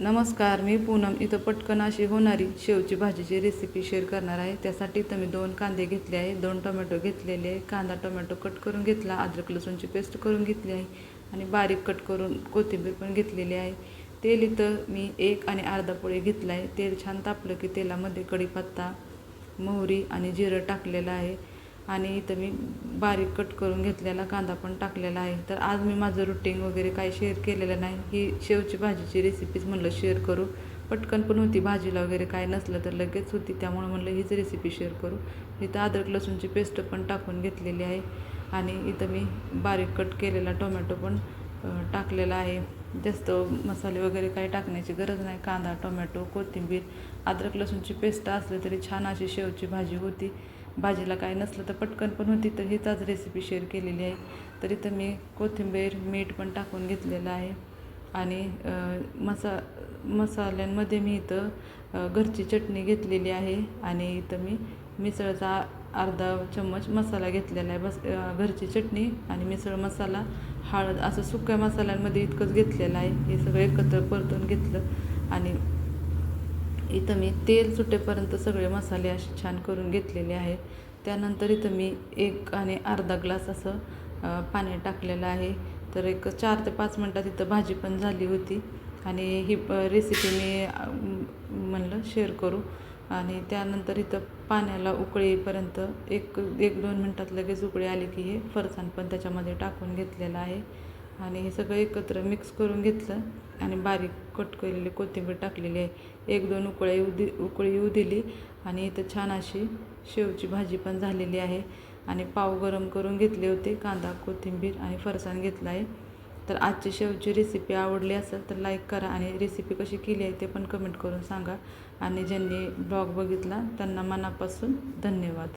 नमस्कार मी पूनम. इथं पटकन अशी होणारी शेवची भाजीची रेसिपी शेअर करणार आहे. त्यासाठी इथं मी दोन कांदे घेतले आहे. दोन टोमॅटो घेतलेले आहे. कांदा टोमॅटो कट करून घेतला. अद्रक लसूणची पेस्ट करून घेतली आहे. आणि बारीक कट करून कोथिंबीर पण घेतलेली आहे. तेल इथं मी एक आणि अर्धा पोळी घेतला आहे तेल छान तापलं की तेलामध्ये कढीपत्ता मोहरी आणि जिरं टाकलेलं आहे. आणि इथं मी बारीक कट करून घेतलेला कांदा पण टाकलेला आहे. तर आज मी माझं रुटीन वगैरे काही शेअर केलेलं नाही. ही शेवची भाजीची रेसिपीच म्हणलं शेअर करू. पटकन पण होती भाजीला वगैरे काय नसलं तर लगेच होती. त्यामुळे म्हणलं हीच रेसिपी शेअर करू. इथं अद्रक लसूणची पेस्ट पण टाकून घेतलेली आहे. आणि इथं मी बारीक कट केलेला टोमॅटो पण टाकलेला आहे. जास्त मसाले वगैरे काही टाकण्याची गरज नाही. कांदा टोमॅटो कोथिंबीर अद्रक लसूणची पेस्ट असली तरी छान अशी शेवची भाजी होती. भाजीला काय नसलं तर पटकन पण होती. तर हीच आज रेसिपी शेअर केलेली आहे. तर इथं मी कोथिंबीर मीठ पण टाकून घेतलेलं आहे. आणि मसा मसाल्यांमध्ये मी इथं घरची चटणी घेतलेली आहे. आणि इथं मी मिसळचा अर्धा चम्मच मसाला घेतलेला आहे. बस घरची चटणी आणि मिसळ मसाला हळद असं सुक्या मसाल्यांमध्ये इतकंच घेतलेलं आहे. हे सगळं एकत्र परतून घेतलं. इथं मी तेल सुटेपर्यंत सगळे मसाले असे छान करून घेतलेले आहेत. त्यानंतर इथं मी एक आणि अर्धा ग्लास असं पाणी टाकलेलं आहे. तर एक चार ते पाच मिनटात इथं भाजी पण झाली होती. आणि ही रेसिपी मी म्हणलं शेअर करू. आणि त्यानंतर इथं पाण्याला उकळी येईपर्यंत एक एक दोन मिनटात लगेच उकळी आली की हे फरसाण पण त्याच्यामध्ये टाकून घेतलेलं आहे. आणि हे सगळं एकत्र मिक्स करून घेतलं आणि बारीक कट केलेली कोथिंबीर टाकलेली आहे. एक दोन उकळी येऊ दि उकळी येऊ दिली आणि इथं छान अशी शेवची भाजी पण झालेली आहे. आणि पाव गरम करून घेतले होते कांदा कोथिंबीर आणि फरसाण घेतला आहे. तर आजची शेवची रेसिपी आवडली असेल तर लाईक करा आणि रेसिपी कशी केली आहे ते पण कमेंट करून सांगा. आणि ज्यांनी ब्लॉग बघितला त्यांना मनापासून धन्यवाद.